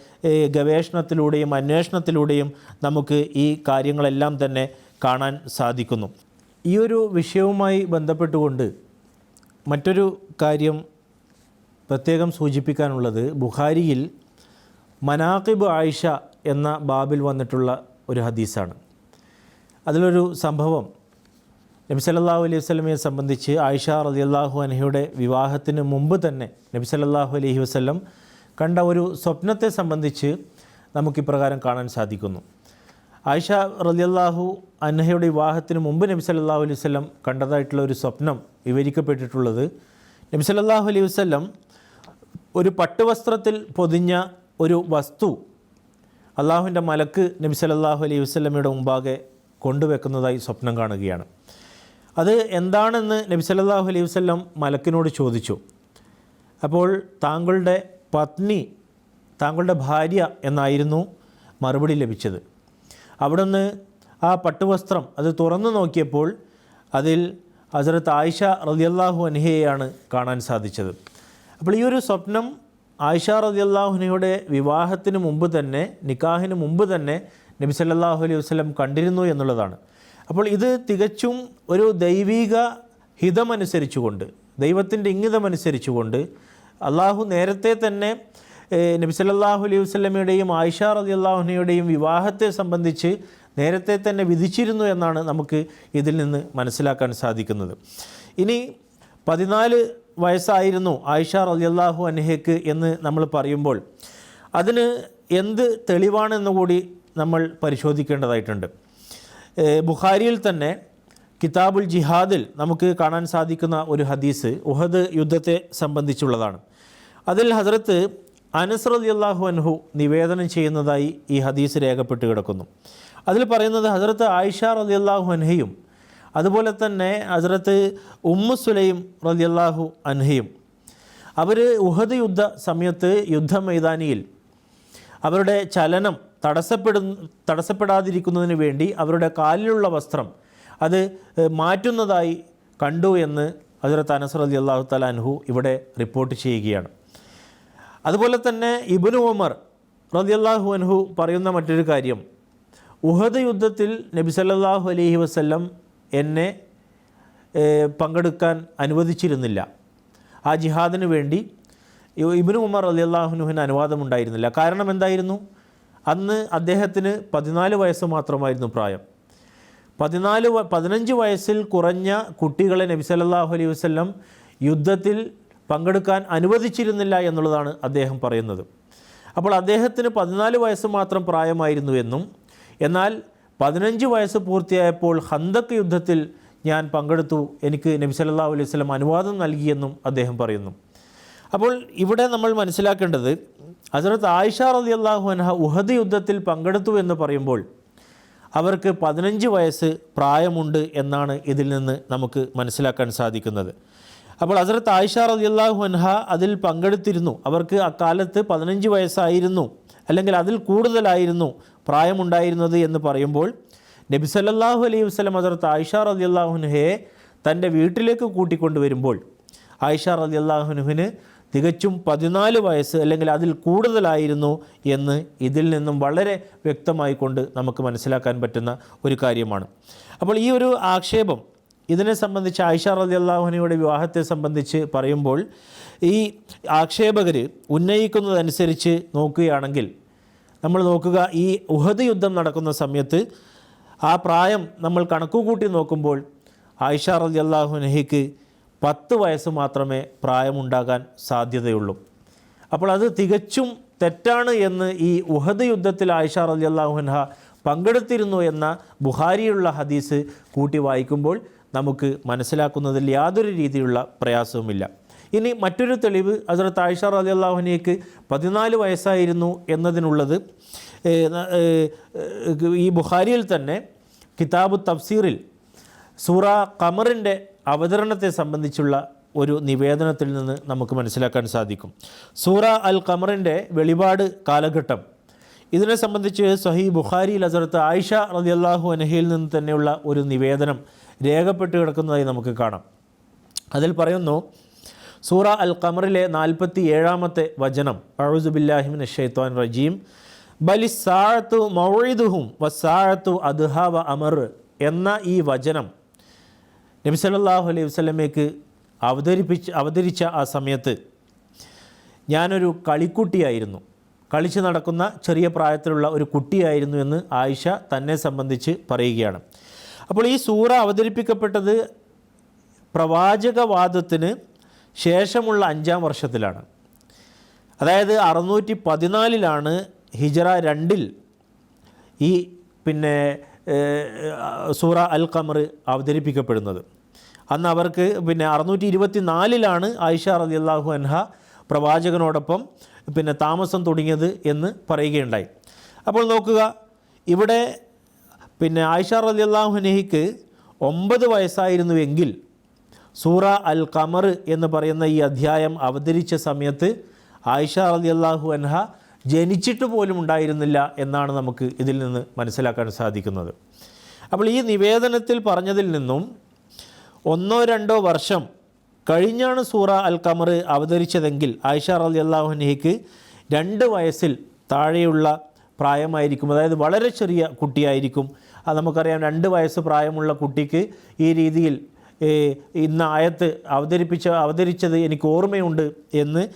ഗവേഷണത്തിലൂടെയും അന്വേഷണത്തിലൂടെയും നമുക്ക് ഈ കാര്യങ്ങളെല്ലാം തന്നെ കാണാൻ സാധിക്കുന്നു. ഈ ഒരു വിഷയവുമായി ബന്ധപ്പെട്ടുകൊണ്ട് മറ്റൊരു കാര്യം പ്രത്യേകം സൂചിപ്പിക്കാനുള്ളത് ബുഹാരിയിൽ മനാഖിബ് ആയിഷ എന്ന ബാബിൽ വന്നിട്ടുള്ള ഒരു ഹദീസാണ്. അതിലൊരു സംഭവം നബി സല്ലല്ലാഹു അലൈഹി വസ്ലമയെ സംബന്ധിച്ച് ആയിഷ റളിയല്ലാഹു അനഹയുടെ വിവാഹത്തിന് മുമ്പ് തന്നെ നബി സല്ലല്ലാഹു അലൈഹി വസ്ലം കണ്ട ഒരു സ്വപ്നത്തെ സംബന്ധിച്ച് നമുക്കിപ്രകാരം കാണാൻ സാധിക്കുന്നു. ആയിഷ റളിയല്ലാഹു അൻഹയുടെ വിവാഹത്തിന് മുമ്പ് നബി സല്ലല്ലാഹു അലൈഹി വസ്ലം കണ്ടതായിട്ടുള്ള ഒരു സ്വപ്നം വിവരിക്കപ്പെട്ടിട്ടുള്ളത് നബി സല്ലല്ലാഹു അലൈഹി വസ്ലം ഒരു പട്ടുവസ്ത്രത്തിൽ പൊതിഞ്ഞ ഒരു വസ്തു അള്ളാഹുവിന്റെ മലക്ക് നബി സല്ലല്ലാഹു അലൈഹി വസ്ലമയുടെ മുമ്പാകെ കൊണ്ടുവെക്കുന്നതായി സ്വപ്നം കാണുകയാണ്. അത് എന്താണെന്ന് നബി സല്ലാഹു അലൈഹി വസല്ലം മലക്കിനോട് ചോദിച്ചു. അപ്പോൾ താങ്കളുടെ പത്നി താങ്കളുടെ ഭാര്യ എന്നായിരുന്നു മറുപടി ലഭിച്ചത്. അവിടുന്ന് ആ പട്ടുവസ്ത്രം അത് തുറന്നു നോക്കിയപ്പോൾ അതിൽ ഹസരത്ത് ആയിഷ റളിയല്ലാഹു അൻഹയെയാണ് കാണാൻ സാധിച്ചത്. അപ്പോൾ ഈ ഒരു സ്വപ്നം ആയിഷ റതിയല്ലാഹുനയുടെ വിവാഹത്തിന് മുമ്പ് തന്നെ നിക്കാഹിന് മുമ്പ് തന്നെ നബി സല്ലല്ലാഹു അലൈഹി വസ്ലം കണ്ടിരുന്നു എന്നുള്ളതാണ്. അപ്പോൾ ഇത് തികച്ചും ഒരു ദൈവിക ഹിതമനുസരിച്ചുകൊണ്ട് ദൈവത്തിന്റെ ഇംഗിതമനുസരിച്ചുകൊണ്ട് അള്ളാഹു നേരത്തെ തന്നെ നബി സല്ലല്ലാഹു അലൈഹി വസല്ലമയുടെയും ആയിഷ റളിയല്ലാഹുനയുടെയും വിവാഹത്തെ സംബന്ധിച്ച് നേരത്തെ തന്നെ വിധിച്ചിരുന്നു എന്നാണ് നമുക്ക് ഇതിൽ നിന്ന് മനസ്സിലാക്കാൻ സാധിക്കുന്നത്. ഇനി പതിനാല് വയസ്സായിരുന്നു ആയിഷ അള്ളാഹു അൻഹയ്ക്ക് എന്ന് നമ്മൾ പറയുമ്പോൾ അതിന് എന്ത് തെളിവാണെന്ന് കൂടി നമ്മൾ പരിശോധിക്കേണ്ടതായിട്ടുണ്ട്. ബുഖാരിയിൽ തന്നെ കിതാബുൽ ജിഹാദിൽ നമുക്ക് കാണാൻ സാധിക്കുന്ന ഒരു ഹദീസ് ഉഹദ് യുദ്ധത്തെ സംബന്ധിച്ചുള്ളതാണ്. അതിൽ ഹസരത്ത് അനസ് അള്ളാഹു അൻഹു നിവേദനം ചെയ്യുന്നതായി ഈ ഹദീസ് രേഖപ്പെട്ട് കിടക്കുന്നു. അതിൽ പറയുന്നത് ഹസരത്ത് ആയിഷ അള്ളാഹു അൻഹയും അതുപോലെ തന്നെ ഹസരത്ത് ഉമ്മു സുലൈം അള്ളാഹു അൻഹയും. അവർ ഉഹദ് യുദ്ധ സമയത്ത് യുദ്ധമൈതാനിയിൽ അവരുടെ ചലനം തടസ്സപ്പെടു തടസ്സപ്പെടാതിരിക്കുന്നതിന് വേണ്ടി അവരുടെ കാലിലുള്ള വസ്ത്രം അത് മാറ്റുന്നതായി കണ്ടു എന്ന് ഹസരത്ത് അനസർ അലി അള്ളാഹു തല അൻഹു ഇവിടെ റിപ്പോർട്ട് ചെയ്യുകയാണ്. അതുപോലെ തന്നെ ഇബുൻ ഉമർ റളിയല്ലാഹു അൻഹു പറയുന്ന മറ്റൊരു കാര്യം ഉഹദ് യുദ്ധത്തിൽ നബി സല്ലാഹു അലൈഹി വസ്ല്ലം എന്നെ പങ്കെടുക്കാൻ അനുവദിച്ചിരുന്നില്ല. ആ ജിഹാദിന് വേണ്ടി ഇബിനു ഉമർ അലി അള്ളാഹുനുഹിന് അനുവാദമുണ്ടായിരുന്നില്ല. കാരണം എന്തായിരുന്നു? അന്ന് അദ്ദേഹത്തിന് പതിനാല് വയസ്സ് മാത്രമായിരുന്നു പ്രായം. പതിനാല് പതിനഞ്ച് വയസ്സിൽ കുറഞ്ഞ കുട്ടികളെ നബി സല്ലാഹു അലൈഹി വസല്ലം യുദ്ധത്തിൽ പങ്കെടുക്കാൻ അനുവദിച്ചിരുന്നില്ല എന്നുള്ളതാണ് അദ്ദേഹം പറയുന്നത്. അപ്പോൾ അദ്ദേഹത്തിന് പതിനാല് വയസ്സ് മാത്രം പ്രായമായിരുന്നു എന്നും എന്നാൽ പതിനഞ്ച് വയസ്സ് പൂർത്തിയായപ്പോൾ ഹന്തക്ക് യുദ്ധത്തിൽ ഞാൻ പങ്കെടുത്തു എനിക്ക് നബി സല്ലല്ലാഹു അലൈഹി വസ്ലം അനുവാദം നൽകിയെന്നും അദ്ദേഹം പറയുന്നു. അപ്പോൾ ഇവിടെ നമ്മൾ മനസ്സിലാക്കേണ്ടത് ഹസരത്ത് ആയിഷ റളിയല്ലാഹു അൻഹ ഉഹദ് യുദ്ധത്തിൽ പങ്കെടുത്തു എന്ന് പറയുമ്പോൾ അവർക്ക് പതിനഞ്ച് വയസ്സ് പ്രായമുണ്ട് എന്നാണ് ഇതിൽ നിന്ന് നമുക്ക് മനസ്സിലാക്കാൻ സാധിക്കുന്നത്. അപ്പോൾ ഹസരത്ത് ആയിഷ റളിയല്ലാഹു അൻഹ അതിൽ പങ്കെടുത്തിരുന്നു. അവർക്ക് അക്കാലത്ത് പതിനഞ്ച് വയസ്സായിരുന്നു. അല്ലെങ്കിൽ അതിൽ കൂടുതലായിരുന്നു പ്രായമുണ്ടായിരുന്നത് എന്ന് പറയുമ്പോൾ നബി സല്ലാഹു അലൈഹി വസ്ലം ഹസരത്ത് ആയിഷ റളിയല്ലാഹു അൻഹയെ തന്റെ വീട്ടിലേക്ക് കൂട്ടിക്കൊണ്ടുവരുമ്പോൾ ആയിഷ റളിയല്ലാഹുനുവിന് തികച്ചും പതിനാല് വയസ്സ് അല്ലെങ്കിൽ അതിൽ കൂടുതലായിരുന്നു എന്ന് ഇതിൽ നിന്നും വളരെ വ്യക്തമായി കൊണ്ട് നമുക്ക് മനസ്സിലാക്കാൻ പറ്റുന്ന ഒരു കാര്യമാണ്. അപ്പോൾ ഈ ഒരു ആക്ഷേപം ഇതിനെ സംബന്ധിച്ച് ആയിഷ റതി അള്ളാഹുനയുടെ വിവാഹത്തെ സംബന്ധിച്ച് പറയുമ്പോൾ ഈ ആക്ഷേപകർ ഉന്നയിക്കുന്നതനുസരിച്ച് നോക്കുകയാണെങ്കിൽ നമ്മൾ നോക്കുക ഈ ഉഹദ് യുദ്ധം നടക്കുന്ന സമയത്ത് ആ പ്രായം നമ്മൾ കണക്കുകൂട്ടി നോക്കുമ്പോൾ ആയിഷ റതി അള്ളാഹുനഹിക്ക് പത്ത് വയസ്സ് മാത്രമേ പ്രായമുണ്ടാകാൻ സാധ്യതയുള്ളൂ. അപ്പോൾ അത് തികച്ചും തെറ്റാണ് എന്ന് ഈ ഉഹദ് യുദ്ധത്തിൽ ആയിഷ റലി അള്ളാഹുൻഹ പങ്കെടുത്തിരുന്നു എന്ന ബുഹാരിയുള്ള ഹദീസ് കൂട്ടി വായിക്കുമ്പോൾ നമുക്ക് മനസ്സിലാക്കുന്നതിൽ യാതൊരു രീതിയിലുള്ള പ്രയാസവുമില്ല. ഇനി മറ്റൊരു തെളിവ് അതിലെ ആയിഷ റലി അള്ളാഹുനയ്ക്ക് പതിനാല് വയസ്സായിരുന്നു എന്നതിനുള്ളത് ഈ ബുഹാരിയിൽ തന്നെ കിതാബ് തഫ്സീറിൽ സൂറ ഖമറിന്റെ അവതരണത്തെ സംബന്ധിച്ചുള്ള ഒരു നിവേദനത്തിൽ നിന്ന് നമുക്ക് മനസ്സിലാക്കാൻ സാധിക്കും. സൂറ അൽ ഖമറിന്റെ വെളിപാട് കാലഘട്ടം. ഇതിനെ സംബന്ധിച്ച് സഹി ബുഖാരി ലസറത്ത് ആയിഷ റളിയല്ലാഹു അനഹയിൽ നിന്ന് തന്നെയുള്ള ഒരു നിവേദനം രേഖപ്പെട്ട് കിടക്കുന്നതായി നമുക്ക് കാണാം. അതിൽ പറയുന്നു സൂറ അൽ ഖമറിലെ നാൽപ്പത്തി ഏഴാമത്തെ വചനം അഴുസുബില്ലാഹിമിൻ ഷെയ്ത്താൻ റജീം ബലി സാഴത്തു മൗഴിദുഹും വസാഴത്തു അദ്ഹ വ അമർ എന്ന ഈ വചനം നബി സല്ലല്ലാഹു അലൈഹി വസ്ലമേക്ക് അവതരിപ്പിച്ച് അവതരിച്ച ആ സമയത്ത് ഞാനൊരു കളിക്കുട്ടിയായിരുന്നു. കളിച്ച് നടക്കുന്ന ചെറിയ പ്രായത്തിലുള്ള ഒരു കുട്ടിയായിരുന്നു എന്ന് ആയിഷ തന്നെ സംബന്ധിച്ച് പറയുകയാണ്. അപ്പോൾ ഈ സൂറ അവതരിപ്പിക്കപ്പെട്ടത് പ്രവാചകവാദത്തിന് ശേഷമുള്ള അഞ്ചാം വർഷത്തിലാണ്. അതായത് അറുന്നൂറ്റി പതിനാലിലാണ് ഹിജറ രണ്ടിൽ ഈ പിന്നെ സൂറ അൽ ഖമർ അവതരിപ്പിക്കപ്പെടുന്നത്. അന്ന് അവർക്ക് പിന്നെ അറുന്നൂറ്റി ഇരുപത്തി നാലിലാണ് ആയിഷ റതി അള്ളാഹു അൻഹ പ്രവാചകനോടൊപ്പം പിന്നെ താമസം തുടങ്ങിയത് എന്ന് പറയുകയുണ്ടായി. അപ്പോൾ നോക്കുക ഇവിടെ പിന്നെ ആയിഷ റതി അള്ളാഹു അനഹിക്ക് ഒമ്പത് വയസ്സായിരുന്നുവെങ്കിൽ സൂറ അൽ ഖമർ എന്ന് പറയുന്ന ഈ അധ്യായം അവതരിച്ച സമയത്ത് ആയിഷ റതി അള്ളാഹു അൻഹ ജനിച്ചിട്ട് പോലും ഉണ്ടായിരുന്നില്ല എന്നാണ് നമുക്ക് ഇതിൽ നിന്ന് മനസ്സിലാക്കാൻ സാധിക്കുന്നത്. അപ്പോൾ ഈ നിവേദനത്തിൽ പറഞ്ഞതിൽ നിന്നും ഒന്നോ രണ്ടോ വർഷം കഴിഞ്ഞാണ് സൂറ അൽ കമർ അവതരിച്ചതെങ്കിൽ ആയിഷ റലി അള്ളാഹുനഹിക്ക് രണ്ട് വയസ്സിൽ താഴെയുള്ള പ്രായമായിരിക്കും. അതായത് വളരെ ചെറിയ കുട്ടിയായിരിക്കും. അത് നമുക്കറിയാം രണ്ട് വയസ്സ് പ്രായമുള്ള കുട്ടിക്ക് ഈ രീതിയിൽ ഇന്ന് ആയത്ത് അവതരിപ്പിച്ച അവതരിച്ചത് എനിക്ക് ഓർമ്മയുണ്ട് എന്ന്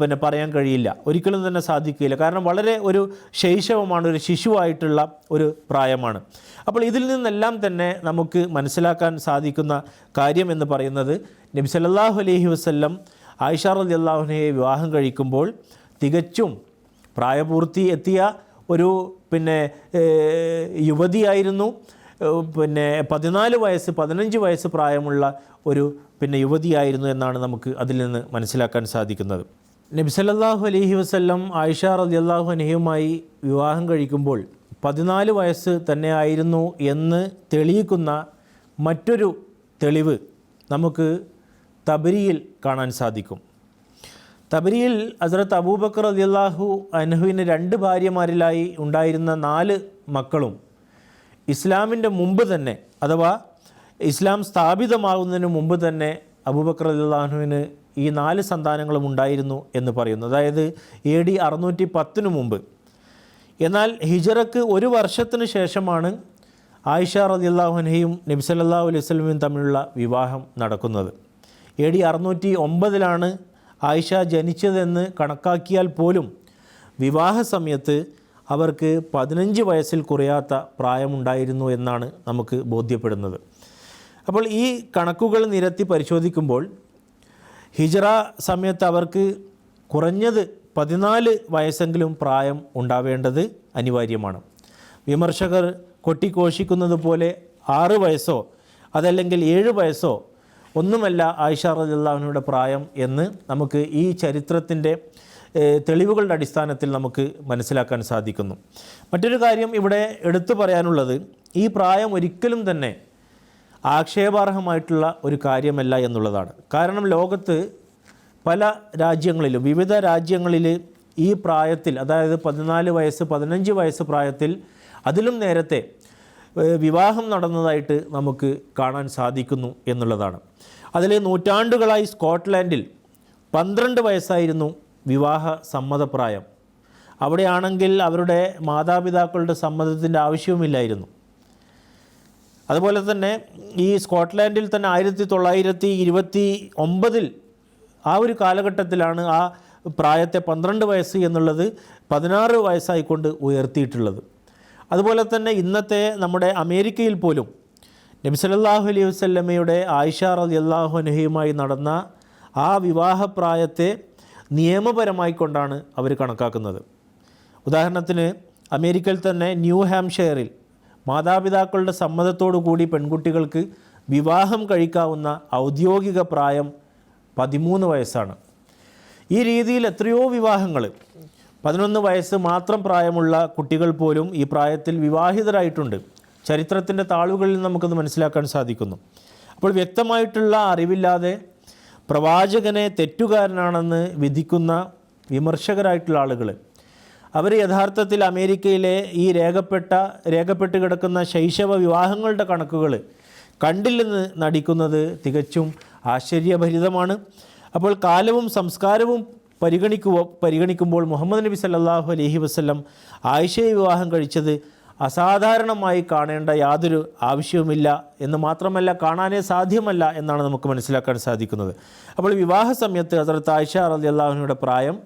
പിന്നെ പറയാൻ കഴിയില്ല. ഒരിക്കലും തന്നെ സാധിക്കില്ല കാരണം വളരെ ഒരു ശൈശവമാണ് ഒരു ശിശുവായിട്ടുള്ള ഒരു പ്രായമാണ്. അപ്പോൾ ഇതിൽ നിന്നെല്ലാം തന്നെ നമുക്ക് മനസ്സിലാക്കാൻ സാധിക്കുന്ന കാര്യം എന്ന് പറയുന്നത് നബി സല്ലാഹു അലൈഹി വസ്ല്ലം ആയിഷ റലി അള്ളാഹുനയെ വിവാഹം കഴിക്കുമ്പോൾ തികച്ചും പ്രായപൂർത്തി എത്തിയ ഒരു പിന്നെ യുവതിയായിരുന്നു. പിന്നെ പതിനാല് വയസ്സ് പതിനഞ്ച് വയസ്സ് പ്രായമുള്ള ഒരു പിന്നെ യുവതിയായിരുന്നു എന്നാണ് നമുക്ക് അതിൽ നിന്ന് മനസ്സിലാക്കാൻ സാധിക്കുന്നത്. നബിസല്ലാഹു അലഹി വസ്ല്ലം ആയിഷ റളിയല്ലാഹു അൻഹയുമായി വിവാഹം കഴിക്കുമ്പോൾ പതിനാല് വയസ്സ് തന്നെ ആയിരുന്നു എന്ന് തെളിയിക്കുന്ന മറ്റൊരു തെളിവ് നമുക്ക് തബരിയിൽ കാണാൻ സാധിക്കും. തബരിയിൽ ഹസ്രത്ത് അബൂബക്കർ റളിയല്ലാഹു അനഹുവിന് രണ്ട് ഭാര്യമാരിലായി ഉണ്ടായിരുന്ന നാല് മക്കളും ഇസ്ലാമിന്റെ മുമ്പ് തന്നെ അഥവാ ഇസ്ലാം സ്ഥാപിതമാകുന്നതിന് മുമ്പ് തന്നെ അബൂബക്കർ റളിയല്ലാഹുവിന് ഈ നാല് സന്താനങ്ങളും ഉണ്ടായിരുന്നു എന്ന് പറയുന്നു. അതായത് എ ഡി അറുന്നൂറ്റി പത്തിനു മുമ്പ്. എന്നാൽ ഹിജറക്ക് ഒരു വർഷത്തിന് ശേഷമാണ് ആയിഷ റളിയല്ലാഹുനഹയും നബി സല്ലല്ലാഹു അലൈഹി വസല്ലമയും തമ്മിലുള്ള വിവാഹം നടക്കുന്നത്. എ ഡി അറുന്നൂറ്റി ഒമ്പതിലാണ് ആയിഷ ജനിച്ചതെന്ന് കണക്കാക്കിയാൽ പോലും വിവാഹ സമയത്ത് അവർക്ക് പതിനഞ്ച് വയസ്സിൽ കുറയാത്ത പ്രായമുണ്ടായിരുന്നു എന്നാണ് നമുക്ക് ബോധ്യപ്പെടുന്നത്. അപ്പോൾ ഈ കണക്കുകൾ നിരത്തി പരിശോധിക്കുമ്പോൾ ഹിജറ സമയത്ത് അവർക്ക് കുറഞ്ഞത് പതിനാല് വയസ്സെങ്കിലും പ്രായം ഉണ്ടാവേണ്ടത് അനിവാര്യമാണ്. വിമർശകർ കൊട്ടിഘോഷിക്കുന്നത് പോലെ ആറ് വയസ്സോ അതല്ലെങ്കിൽ ഏഴ് വയസ്സോ ഒന്നുമല്ല ആയിഷ റളിയല്ലാഹുവിനുടെ പ്രായം എന്ന് നമുക്ക് ഈ ചരിത്രത്തിന്റെ തെളിവുകളുടെ അടിസ്ഥാനത്തിൽ നമുക്ക് മനസ്സിലാക്കാൻ സാധിക്കുന്നു. മറ്റൊരു കാര്യം ഇവിടെ എടുത്തു പറയാനുള്ളത് ഈ പ്രായം ഒരിക്കലും തന്നെ ആക്ഷേപാർഹമായിട്ടുള്ള ഒരു കാര്യമല്ല എന്നുള്ളതാണ്. കാരണം ലോകത്ത് പല രാജ്യങ്ങളിലും വിവിധ രാജ്യങ്ങളിൽ ഈ പ്രായത്തിൽ അതായത് പതിനാല് വയസ്സ് പതിനഞ്ച് വയസ്സ് പ്രായത്തിൽ അതിലും നേരത്തെ വിവാഹം നടന്നതായിട്ട് നമുക്ക് കാണാൻ സാധിക്കുന്നു എന്നുള്ളതാണ്. അതിൽ നൂറ്റാണ്ടുകളായി സ്കോട്ട്ലാൻഡിൽ പന്ത്രണ്ട് വയസ്സായിരുന്നു വിവാഹ സമ്മതപ്രായം അവിടെയാണെങ്കിൽ അവരുടെ മാതാപിതാക്കളുടെ സമ്മതത്തിന്റെ ആവശ്യവുമില്ലായിരുന്നു. അതുപോലെ തന്നെ ഈ സ്കോട്ട്ലാൻഡിൽ തന്നെ ആയിരത്തി തൊള്ളായിരത്തി ഇരുപത്തി ഒമ്പതിൽ ആ ഒരു കാലഘട്ടത്തിലാണ് ആ പ്രായത്തെ പന്ത്രണ്ട് വയസ്സ് എന്നുള്ളത് പതിനാറ് വയസ്സായിക്കൊണ്ട് ഉയർത്തിയിട്ടുള്ളത്. അതുപോലെ തന്നെ ഇന്നത്തെ നമ്മുടെ അമേരിക്കയിൽ പോലും നബി സല്ലല്ലാഹു അലൈഹി വസല്ലമയുടെ ആയിഷ അള്ളാഹു അനഹയുമായി നടന്ന ആ വിവാഹപ്രായത്തെ നിയമപരമായി കൊണ്ടാണ് അവർ കണക്കാക്കുന്നത്. ഉദാഹരണത്തിന് അമേരിക്കയിൽ തന്നെ ന്യൂ ഹാംഷെയറിൽ മാതാപിതാക്കളുടെ സമ്മതത്തോടു കൂടി പെൺകുട്ടികൾക്ക് വിവാഹം കഴിക്കാവുന്ന ഔദ്യോഗിക പ്രായം പതിമൂന്ന് വയസ്സാണ്. ഈ രീതിയിൽ എത്രയോ വിവാഹങ്ങൾ പതിനൊന്ന് വയസ്സ് മാത്രം പ്രായമുള്ള കുട്ടികൾ പോലും ഈ പ്രായത്തിൽ വിവാഹിതരായിട്ടുണ്ട്. ചരിത്രത്തിന്റെ താളുകളിൽ നമുക്കത് മനസ്സിലാക്കാൻ സാധിക്കുന്നു. അപ്പോൾ വ്യക്തമായിട്ടുള്ള അറിവില്ലാതെ പ്രവാചകനെ തെറ്റുകാരനാണെന്ന് വിധിക്കുന്ന വിമർശകരായിട്ടുള്ള ആളുകൾ അവർ യഥാർത്ഥത്തിൽ അമേരിക്കയിലെ ഈ രേഖപ്പെട്ട രേഖപ്പെട്ട് കിടക്കുന്ന ശൈശവ വിവാഹങ്ങളുടെ കണക്കുകൾ കണ്ടില്ലെന്ന് നടിക്കുന്നത് തികച്ചും ആശ്ചര്യഭരിതമാണ്. അപ്പോൾ കാലവും സംസ്കാരവും പരിഗണിക്കുക പരിഗണിക്കുമ്പോൾ മുഹമ്മദ് നബി സല്ലാഹു അലഹി വസല്ലം ആയിഷയെ വിവാഹം കഴിച്ചത് അസാധാരണമായി കാണേണ്ട യാതൊരു ആവശ്യവുമില്ല എന്ന് മാത്രമല്ല കാണാനേ സാധ്യമല്ല എന്നാണ് നമുക്ക് മനസ്സിലാക്കാൻ സാധിക്കുന്നത്. അപ്പോൾ വിവാഹ സമയത്ത് ഹസരത്ത് ആയിഷ റലി അള്ളാഹുവിയുടെ പ്രായം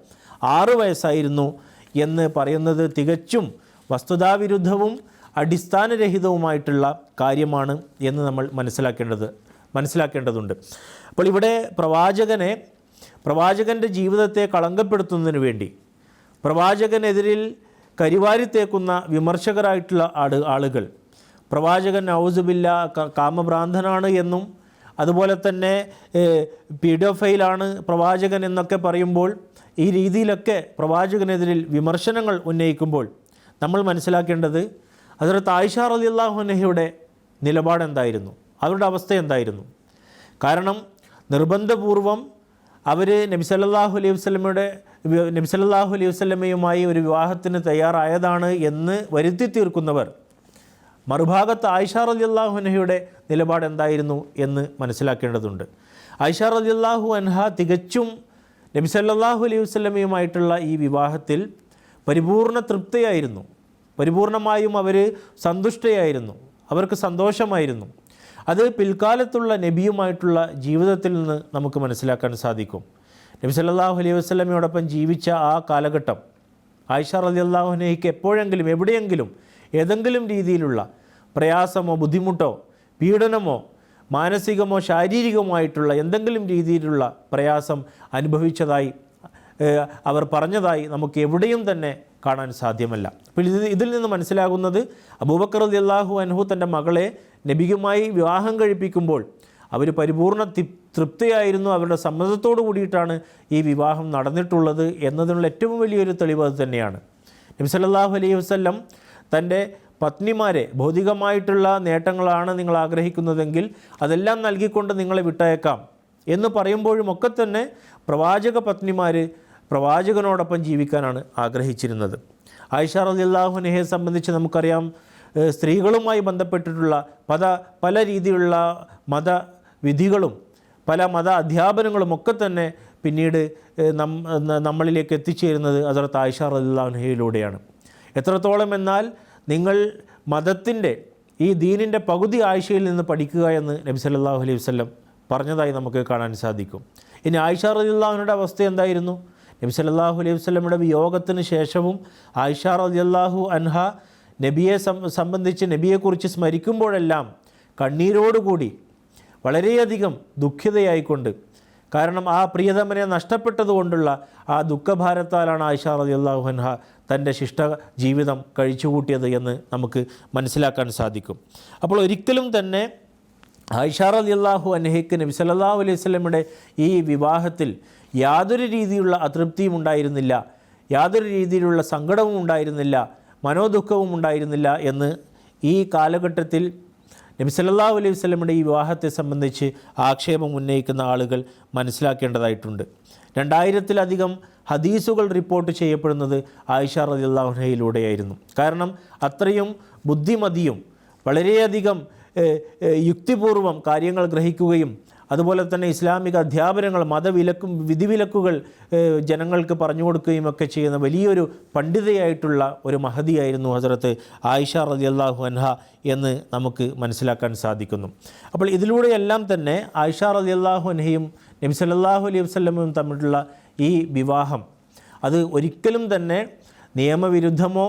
ആറ് വയസ്സായിരുന്നു എന്ന് പറയുന്നത് തികച്ചും വസ്തുതാവിരുദ്ധവും അടിസ്ഥാനരഹിതവുമായിട്ടുള്ള കാര്യമാണ് എന്ന് നമ്മൾ മനസ്സിലാക്കേണ്ടത് മനസ്സിലാക്കേണ്ടതുണ്ട്. അപ്പോൾ ഇവിടെ പ്രവാചകനെ പ്രവാചകന്റെ ജീവിതത്തെ കളങ്കപ്പെടുത്തുന്നതിന് വേണ്ടി പ്രവാചകനെതിരിൽ കരിവാരിത്തേക്കുന്ന വിമർശകരായിട്ടുള്ള ആട് ആളുകൾ. പ്രവാചകൻ ഔസുബില്ല കാമഭ്രാന്തനാണ് എന്നും അതുപോലെ തന്നെ പീഡോഫൈലാണ് പ്രവാചകൻ എന്നൊക്കെ പറയുമ്പോൾ ഈ രീതിയിലൊക്കെ പ്രവാചകനെതിരിൽ വിമർശനങ്ങൾ ഉന്നയിക്കുമ്പോൾ നമ്മൾ മനസ്സിലാക്കേണ്ടത് ഹസരത്ത് ആയിഷ നിലപാട് നിലപാടെന്തായിരുന്നു? അവരുടെ അവസ്ഥ എന്തായിരുന്നു? കാരണം നിർബന്ധപൂർവം അവർ നബി സല്ലല്ലാഹു അലൈഹി വസല്ലമയുടെ നബി സല്ലല്ലാഹു അലൈഹി വസല്ലമയുമായി ഒരു വിവാഹത്തിന് തയ്യാറായതാണ് എന്ന് വരുത്തി തീർക്കുന്നവർ. മറുഭാഗത്ത് ആയിഷ റളിയല്ലാഹു അൻഹയുടെ നിലപാട് എന്തായിരുന്നു എന്ന് മനസ്സിലാക്കേണ്ടതുണ്ട്. ആയിഷ റളിയല്ലാഹു അൻഹ തികച്ചും നബി സല്ലല്ലാഹു അലൈഹി വസല്ലമയുമായിട്ടുള്ള ഈ വിവാഹത്തിൽ പരിപൂർണ തൃപ്തിയായിരുന്നു. പരിപൂർണമായും അവർ സന്തുഷ്ടയായിരുന്നു. അവർക്ക് സന്തോഷമായിരുന്നു. അത് പിൽക്കാലത്തുള്ള നബിയുമായിട്ടുള്ള ജീവിതത്തിൽ നിന്ന് നമുക്ക് മനസ്സിലാക്കാൻ സാധിക്കും. നബി സല്ലാഹു അലൈഹി വസ്ലമയോടൊപ്പം ജീവിച്ച ആ കാലഘട്ടം ആയിഷ അള്ളാഹുനഹിക്ക് എപ്പോഴെങ്കിലും എവിടെയെങ്കിലും ഏതെങ്കിലും രീതിയിലുള്ള പ്രയാസമോ ബുദ്ധിമുട്ടോ പീഡനമോ മാനസികമോ ശാരീരികമായിട്ടുള്ള എന്തെങ്കിലും രീതിയിലുള്ള പ്രയാസം അനുഭവിച്ചതായി അവർ പറഞ്ഞതായി നമുക്ക് എവിടെയും തന്നെ കാണാൻ സാധ്യമല്ല. അപ്പോൾ ഇത് ഇതിൽ നിന്ന് മനസ്സിലാകുന്നത് അബൂബക്കർ അള്ളാഹു അൻഹു തന്റെ മകളെ നബിയുമായി വിവാഹം കഴിപ്പിക്കുമ്പോൾ അവർ പരിപൂർണ തൃപ്തിയായിരുന്നു. അവരുടെ സമ്മതത്തോടു കൂടിയിട്ടാണ് ഈ വിവാഹം നടന്നിട്ടുള്ളത് എന്നതിനുള്ള ഏറ്റവും വലിയൊരു തെളിവ് അത് തന്നെയാണ്. നബി സല്ലല്ലാഹു അലൈഹി വസല്ലം തന്റെ പത്നിമാരെ ഭൗതികമായിട്ടുള്ള നേട്ടങ്ങളാണ് നിങ്ങൾ ആഗ്രഹിക്കുന്നതെങ്കിൽ അതെല്ലാം നൽകിക്കൊണ്ട് നിങ്ങളെ വിട്ടയക്കാം എന്ന് പറയുമ്പോഴും ഒക്കെ തന്നെ പ്രവാചക പത്നിമാർ പ്രവാചകനോടൊപ്പം ജീവിക്കാനാണ് ആഗ്രഹിച്ചിരുന്നത്. ആയിഷ റളിയല്ലാഹുനഹയെ സംബന്ധിച്ച് നമുക്കറിയാം സ്ത്രീകളുമായി ബന്ധപ്പെട്ടിട്ടുള്ള പല പല രീതിയിലുള്ള മതവിധികളും പല മത അധ്യാപനങ്ങളും ഒക്കെ തന്നെ പിന്നീട് നമ്മളിലേക്ക് എത്തിച്ചേരുന്നത് ഹസരത്ത് ആയിഷ അല്ലാഹയിലൂടെയാണ് എത്രത്തോളം എന്നാൽ നിങ്ങൾ മതത്തിന്റെ ഈ ദീനിന്റെ പകുതി ആയിഷയിൽ നിന്ന് പഠിക്കുക എന്ന് നബി സല്ലാഹു അലൈഹി വസ്ലം പറഞ്ഞതായി നമുക്ക് കാണാൻ സാധിക്കും. ഇനി ആയിഷ റളിയല്ലാഹുവിന്റെ അവസ്ഥ എന്തായിരുന്നു? നബി സല്ലാഹു അലൈഹി വസ്ലമിയുടെ വിയോഗത്തിന് ശേഷവും ആയിഷ റളിയല്ലാഹു അൻഹ നബിയെ സംബന്ധിച്ച് നബിയെക്കുറിച്ച് സ്മരിക്കുമ്പോഴെല്ലാം കണ്ണീരോടുകൂടി വളരെയധികം ദുഃഖിതയായിക്കൊണ്ട്. കാരണം ആ പ്രിയതമനെ നഷ്ടപ്പെട്ടതുകൊണ്ടുള്ള ആ ദുഃഖഭാരത്താലാണ് ആയിഷ റളിയല്ലാഹു അൻഹ തന്റെ ശിഷ്ട ജീവിതം കഴിച്ചുകൂട്ടിയത് എന്ന് നമുക്ക് മനസ്സിലാക്കാൻ സാധിക്കും. അപ്പോൾ ഒരിക്കലും തന്നെ ആയിഷ അള്ളാഹു അൻഹയ്ക്ക് നബി സല്ലല്ലാഹു അലൈഹി സ്വലമിയുടെ ഈ വിവാഹത്തിൽ യാതൊരു രീതിയിലുള്ള അതൃപ്തിയും ഉണ്ടായിരുന്നില്ല യാതൊരു രീതിയിലുള്ള സങ്കടവും ഉണ്ടായിരുന്നില്ല മനോദുഃഖവും ഉണ്ടായിരുന്നില്ല എന്ന് ഈ കാലഘട്ടത്തിൽ നബി സല്ലല്ലാഹു അലൈഹി വസല്ലമയുടെ ഈ വിവാഹത്തെ സംബന്ധിച്ച് ആക്ഷേപം ഉന്നയിക്കുന്ന ആളുകൾ മനസ്സിലാക്കേണ്ടതായിട്ടുണ്ട്. രണ്ടായിരത്തിലധികം ഹദീസുകൾ റിപ്പോർട്ട് ചെയ്യപ്പെടുന്നത് ആയിഷ റളിയല്ലാഹുനയിലൂടെയായിരുന്നു കാരണം അത്രയും ബുദ്ധിമതിയും വളരെയധികം യുക്തിപൂർവം കാര്യങ്ങൾ ഗ്രഹിക്കുകയും അതുപോലെ തന്നെ ഇസ്ലാമിക അധ്യാപനങ്ങൾ മതവിലക്കും വിധിവിലക്കുകൾ ജനങ്ങൾക്ക് പറഞ്ഞു കൊടുക്കുകയും ഒക്കെ ചെയ്യുന്ന വലിയൊരു പണ്ഡിതയായിട്ടുള്ള ഒരു മഹതിയായിരുന്നു ഹസരത്ത് ആയിഷ റതി അള്ളാഹു അൻഹ എന്ന് നമുക്ക് മനസ്സിലാക്കാൻ സാധിക്കുന്നു. അപ്പോൾ ഇതിലൂടെയെല്ലാം തന്നെ ആയിഷ റതി അള്ളാഹു അൻഹയും നബി സല്ലല്ലാഹു അലൈഹി വസ്ലമും തമ്മിലുള്ള ഈ വിവാഹം അത് ഒരിക്കലും തന്നെ നിയമവിരുദ്ധമോ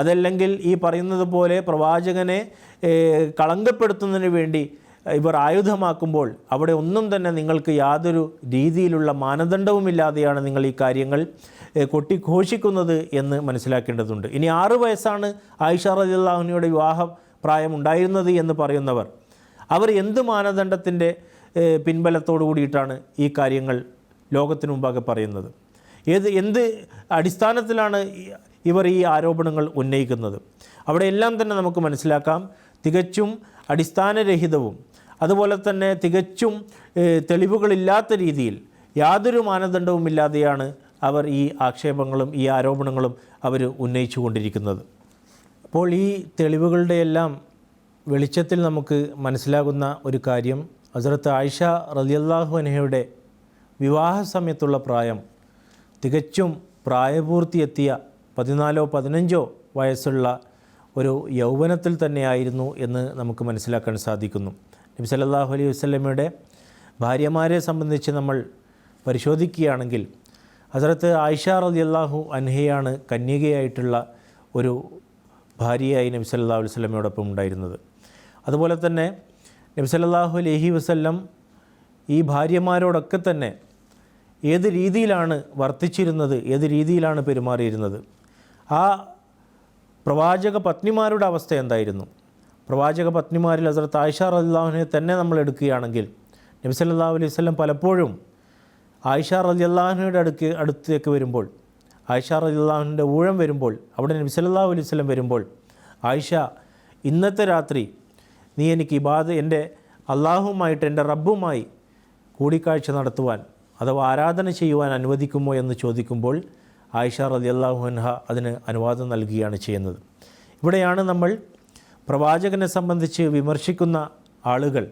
അതല്ലെങ്കിൽ ഈ പറയുന്നത് പോലെ പ്രവാചകനെ കളങ്കപ്പെടുത്തുന്നതിന് വേണ്ടി ഇവർ ആയുധമാക്കുമ്പോൾ അവിടെ ഒന്നും തന്നെ നിങ്ങൾക്ക് യാതൊരു രീതിയിലുള്ള മാനദണ്ഡവുമില്ലാതെയാണ് നിങ്ങൾ ഈ കാര്യങ്ങൾ കൊട്ടിഘോഷിക്കുന്നത് എന്ന് മനസ്സിലാക്കേണ്ടതുണ്ട്. ഇനി ആറ് വയസ്സാണ് ആയിഷ റജിള്ളാഹുനിയുടെ വിവാഹ പ്രായം ഉണ്ടായിരുന്നത് എന്ന് പറയുന്നവർ അവർ എന്ത് മാനദണ്ഡത്തിന്റെ പിൻബലത്തോടു കൂടിയിട്ടാണ് ഈ കാര്യങ്ങൾ ലോകത്തിനു മുമ്പാകെ പറയുന്നത്? ഏത് എന്ത് അടിസ്ഥാനത്തിലാണ് ഇവർ ഈ ആരോപണങ്ങൾ ഉന്നയിക്കുന്നത്? അവിടെ എല്ലാം തന്നെ നമുക്ക് മനസ്സിലാക്കാം. തികച്ചും അടിസ്ഥാനരഹിതവും അതുപോലെ തന്നെ തികച്ചും തെളിവുകളില്ലാത്ത രീതിയിൽ യാതൊരു മാനദണ്ഡവുമില്ലാതെയാണ് അവർ ഈ ആക്ഷേപങ്ങളും ഈ ആരോപണങ്ങളും അവർ ഉന്നയിച്ചു കൊണ്ടിരിക്കുന്നത്. അപ്പോൾ ഈ തെളിവുകളുടെ എല്ലാം വെളിച്ചത്തിൽ നമുക്ക് മനസ്സിലാകുന്ന ഒരു കാര്യം ഹസരത്ത് ആയിഷ റളിയല്ലാഹു അൻഹയുടെ വിവാഹ സമയത്തുള്ള പ്രായം തികച്ചും പ്രായപൂർത്തിയെത്തിയ പതിനാലോ പതിനഞ്ചോ വയസ്സുള്ള ഒരു യൗവനത്തിൽ തന്നെയായിരുന്നു എന്ന് നമുക്ക് മനസ്സിലാക്കാൻ സാധിക്കുന്നു. നബി സല്ലല്ലാഹു അലൈഹി വസ്ലമയുടെ ഭാര്യമാരെ സംബന്ധിച്ച് നമ്മൾ പരിശോധിക്കുകയാണെങ്കിൽ ഹസരത്ത് ആയിഷ അള്ളാഹു അൻഹയാണ് കന്യകയായിട്ടുള്ള ഒരു ഭാര്യയായി നബി സല്ലല്ലാഹു അലൈഹി വസല്ലമയോടൊപ്പം ഉണ്ടായിരുന്നത്. അതുപോലെ തന്നെ നബി സല്ലല്ലാഹു അലൈഹി വസ്ല്ലം ഈ ഭാര്യമാരോടൊക്കെ തന്നെ ഏത് രീതിയിലാണ് വർത്തിച്ചിരുന്നത് ഏത് രീതിയിലാണ് പെരുമാറിയിരുന്നത്? ആ പ്രവാചക പത്നിമാരുടെ അവസ്ഥ എന്തായിരുന്നു? പ്രവാചക പത്നിമാരിൽ ഹസരത്ത് ആയിഷ റളിയല്ലാഹുവിനെ തന്നെ നമ്മൾ എടുക്കുകയാണെങ്കിൽ നബി സല്ലല്ലാഹു അലൈഹി വസല്ലം പലപ്പോഴും ആയിഷ റളിയല്ലാഹുവിന്റെ അടുക്ക് അടുത്തേക്ക് വരുമ്പോൾ ആയിഷ റളിയല്ലാഹുവിന്റെ ഊഴം വരുമ്പോൾ അവിടെ നബി സല്ലല്ലാഹു അലൈഹി വസല്ലം വരുമ്പോൾ ആയിഷ ഇന്നത്തെ രാത്രി നീ എനിക്ക് ഇബാദ് എന്റെ അള്ളാഹുമായിട്ട് എന്റെ റബ്ബുമായി കൂടിക്കാഴ്ച നടത്തുവാൻ അഥവാ ആരാധന ചെയ്യുവാൻ അനുവദിക്കുമോ എന്ന് ചോദിക്കുമ്പോൾ ആയിഷ റളിയല്ലാഹു അൻഹ അതിന് അനുവാദം നൽകുകയാണ് ചെയ്യുന്നത്. ഇവിടെയാണ് നമ്മൾ പ്രവാചകനെ സംബന്ധിച്ച് വിമർശിക്കുന്ന ആളുകൾ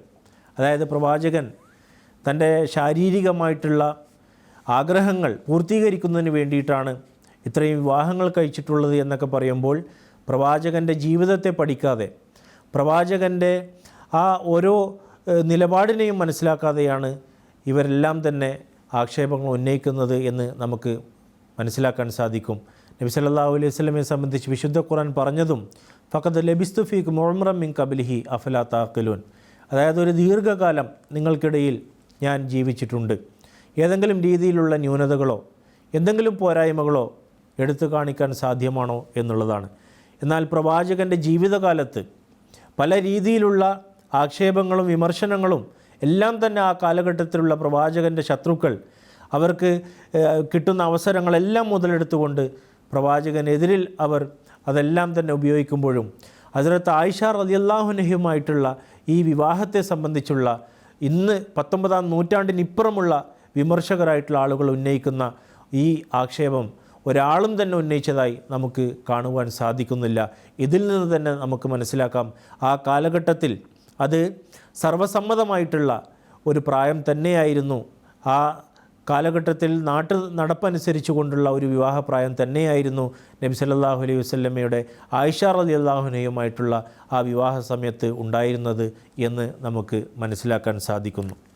അതായത് പ്രവാചകൻ തന്റെ ശാരീരികമായിട്ടുള്ള ആഗ്രഹങ്ങൾ പൂർത്തീകരിക്കുന്നതിന് വേണ്ടിയിട്ടാണ് ഇത്രയും വിവാഹങ്ങൾ കഴിച്ചിട്ടുള്ളത് എന്നൊക്കെ പറയുമ്പോൾ പ്രവാചകന്റെ ജീവിതത്തെ പഠിക്കാതെ പ്രവാചകന്റെ ആ ഓരോ നിലപാടിനെയും മനസ്സിലാക്കാതെയാണ് ഇവരെല്ലാം തന്നെ ആക്ഷേപങ്ങൾ ഉന്നയിക്കുന്നത് എന്ന് നമുക്ക് മനസ്സിലാക്കാൻ സാധിക്കും. നബി സല്ലല്ലാഹു അലൈഹി വസല്ലമയെ സംബന്ധിച്ച് വിശുദ്ധ ഖുർആൻ പറഞ്ഞതും ഫഖദ് ലബിസ്തു ഫീക്ക് മുഅമ്രം മിൻ കബലിഹി അഫലാ താക്കലൂൻ അതായത് ഒരു ദീർഘകാലം നിങ്ങൾക്കിടയിൽ ഞാൻ ജീവിച്ചിട്ടുണ്ട്. ഏതെങ്കിലും രീതിയിലുള്ള ന്യൂനതകളോ എന്തെങ്കിലും പോരായ്മകളോ എടുത്തു കാണിക്കാൻ സാധ്യമാണോ എന്നുള്ളതാണ്. എന്നാൽ പ്രവാചകന്റെ ജീവിതകാലത്ത് പല രീതിയിലുള്ള ആക്ഷേപങ്ങളും വിമർശനങ്ങളും എല്ലാം തന്നെ ആ കാലഘട്ടത്തിലുള്ള പ്രവാചകന്റെ ശത്രുക്കൾ അവർക്ക് കിട്ടുന്ന അവസരങ്ങളെല്ലാം മുതലെടുത്തുകൊണ്ട് പ്രവാചകനെതിരിൽ അവർ അതെല്ലാം തന്നെ ഉപയോഗിക്കുമ്പോഴും ഹസരത്ത് ആയിഷ റളിയല്ലാഹുനഹയുമായിട്ടുള്ള ഈ വിവാഹത്തെ സംബന്ധിച്ചുള്ള ഇന്ന് പത്തൊമ്പതാം നൂറ്റാണ്ടിനിപ്പുറമുള്ള വിമർശകരായിട്ടുള്ള ആളുകൾ ഉന്നയിക്കുന്ന ഈ ആക്ഷേപം ഒരാളും തന്നെ ഉന്നയിച്ചതായി നമുക്ക് കാണുവാൻ സാധിക്കുന്നില്ല. ഇതിൽ നിന്ന് തന്നെ നമുക്ക് മനസ്സിലാക്കാം. ആ കാലഘട്ടത്തിൽ അത് സർവസമ്മതമായിട്ടുള്ള ഒരു പ്രായം തന്നെയായിരുന്നു ആ കാലഘട്ടത്തിൽ നാട്ടു നടപ്പനുസരിച്ച് കൊണ്ടുള്ള ഒരു വിവാഹപ്രായം തന്നെയായിരുന്നു നബി സല്ലാഹു അലൈഹി വസല്ലമയുടെ ആയിഷ അലി അള്ളാഹുനയുമായിട്ടുള്ള ആ വിവാഹ സമയത്ത് ഉണ്ടായിരുന്നത് എന്ന് നമുക്ക് മനസ്സിലാക്കാൻ സാധിക്കുന്നു.